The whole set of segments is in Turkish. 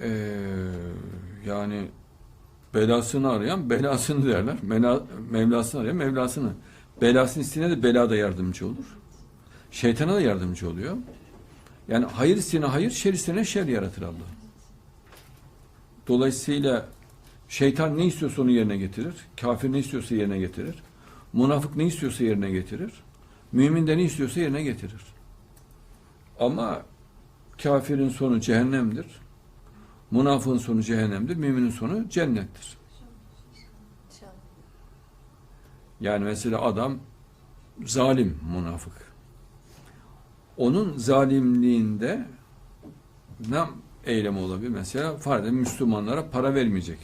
Ee, yani belasını arayan belasını derler. Mela, Mevlasını arayan Mevlasını. Belasını isteyene de bela da yardımcı olur. Şeytana da yardımcı oluyor. Yani hayır isteyene hayır, şer isteyene şer yaratır Allah. Dolayısıyla şeytan ne istiyorsa onu yerine getirir. Kafir ne istiyorsa yerine getirir. Münafık ne istiyorsa yerine getirir. Mümin de ne istiyorsa yerine getirir. Ama kafirin sonu cehennemdir. Münafığın sonu cehennemdir. Müminin sonu cennettir. Yani mesela adam zalim münafık. Onun zalimliğinde ne eylemi olabilir? Mesela farz Müslümanlara para vermeyecek.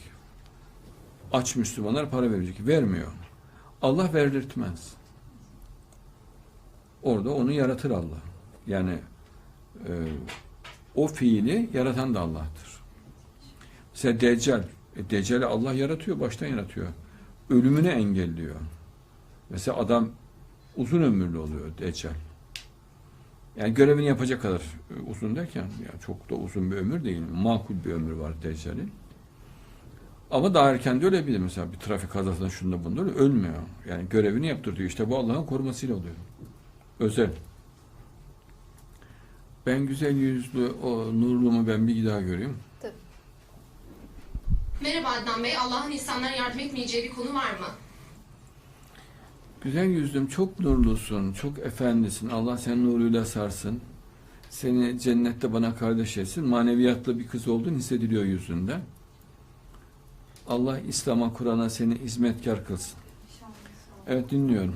Aç Müslümanlara para verecek. Vermiyor. Allah verdirtmez. Orada onu yaratır Allah. Yani e, o fiili yaratan da Allah'tır. Mesela Deccal. E, Deccal'i Allah yaratıyor, baştan yaratıyor. Ölümünü engelliyor. Mesela adam uzun ömürlü oluyor Deccal. Yani görevini yapacak kadar e, uzun derken yani çok da uzun bir ömür değil. Makul bir ömür var Deccal'in. Ama daha erken de ölebilir. Mesela bir trafik kazasında şunda bunda ölmüyor. Yani görevini yaptırıyor. İşte bu Allah'ın korumasıyla oluyor. Özel. Ben güzel yüzlü o nurlumu ben bir daha göreyim. Merhaba Adnan Bey, Allah'ın insanlara yardım etmeyeceği bir konu var mı? Güzel yüzlüm çok nurlusun, çok efendisin. Allah seni nuruyla sarsın. Seni cennette bana kardeş etsin. Maneviyatlı bir kız olduğun hissediliyor yüzünde. Allah İslam'a, Kur'an'a seni hizmetkar kılsın. Evet dinliyorum.